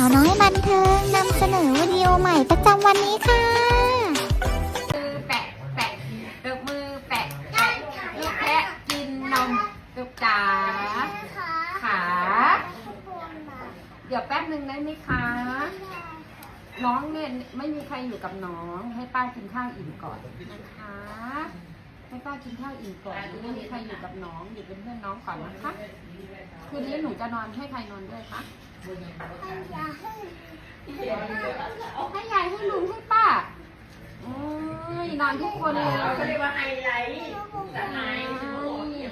าวน้อยบันเทิงนำเสนอวิดีโอใหม่ประจำวันนี้ค่ะมือแปะแปะตบมือแปะแปะลูกแพะกินนมลูกจ๋าขาเดี๋ยวแป๊บหนึ่งได้ไหมคะ น้องเนี่ยไม่มีใครอยู่กับน้อง ให้ป้ากินข้าวอิ่มก่อนนะคะ ให้ป้ากินข้าวอิ่มก่อนไม่มีใครอยู่กับน้องอยู่เป็นเพื่อนน้องก่อนนะคะคืนนี้หนูจะนอนให้ใครนอนด้วยคะให้ยายให้ลุงให้ป้าโอ้ยนอนทุกคนเลยเขาเรียกว่าไฮไลท์สไน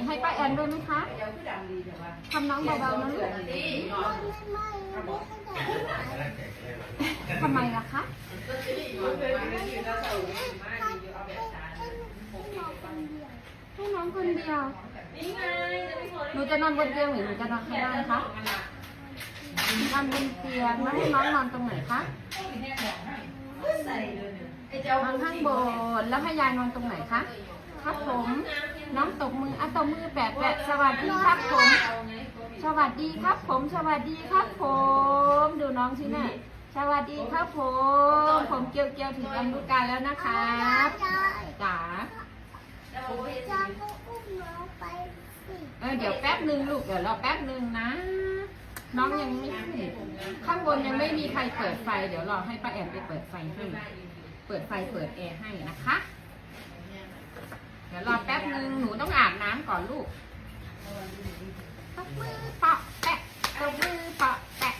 ให้ป้าแอนด้วยไหมคะทำน้องเบาๆนะลูกทำไมล่ะคะ ให้น้อง คนเดียวนี่ไงจะไม่พอหนูจะนอนบนเตียงหรือหนูจะนอนข้างล่างคะนอนบนเตียงแล้วให้น้องนอนตรงไหนคะใส่เลยไอ้เจ้านอนข้างบนแล้วให้ยายนอนตรงไหนคะครับผม น้องตบมืออะตบมือแปะแปะสวัสดีครับผม สวัสดีครับผม สวัสดีครับผม ดูน้องสิน่ะสวัสดีครับผม ผมเกียวเกียวถึงลำลูกกาแล้วนะครับ จ๋าเออเดี๋ยวแป๊บหนึ่งลูกเดี๋ยวรอแป๊บหนึ่งนะ น้องยังไม่ขึ้นข้างบนยังไม่มีใครเปิดไฟ เดี๋ยวรอให้ป้าแอนไปเปิดไฟให้เปิดไฟเปิดแอร์ให้นะคะ เดี๋ยวรอแป๊บหนึ่งหนูต้องอาบน้ำก่อนลูกตบมือเปาะแปะตบมือเปาะแปะ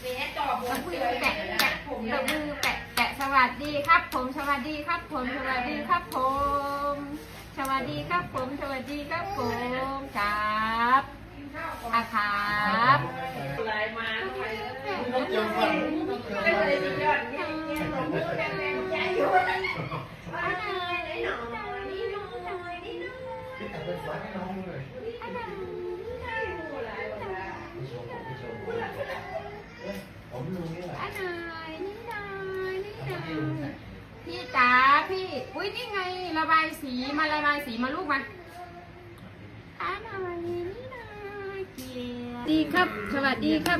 เมียจอบ ตบมือแปะแปะตบมือแปะแปะสวัส ดีครับผม สวัสดีครับผม สวัสดีครับผม สวัสดีครับผม สวัสดีครับผมครับอาครับลายมาทำไมไม่เคยมียอดเนี่ยเนี่ยหนูแบ่งแบ่งใจอยู่ พี่จ๋าพี่ อุ้ยนี่ไงระบายสีมาระบายสีมาลูกมาอันหน่อยนี่น่อยเกียร์ดีครับ สวัสดีครับ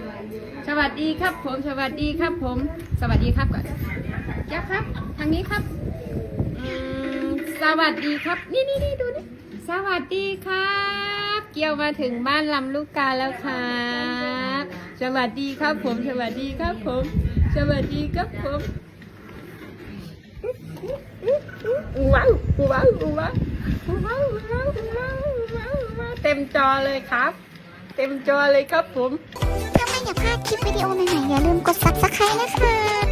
สวัสดีครับผม สวัสดีครับผม สวัสดีครับก่อนเจ้าครับ ทางนี้ครับอืมสวัสดีครับ นี่นี่นี่ดูนี่ สวัสดีครับ เกี่ยวมาถึงบ้านลำลูกกาแล้วครับ สวัสดีครับผม สวัสดีครับผม สวัสดีครับผม ว้าวว้าวว้าวว้าวว้าวว้าวว้าวว้าวเต็มจอเลยครับ เต็มจอเลยครับผม ถ้าไม่อยากพลาดคลิปวิดีโอใหม่ๆอย่าลืมกด subscribe นะคะ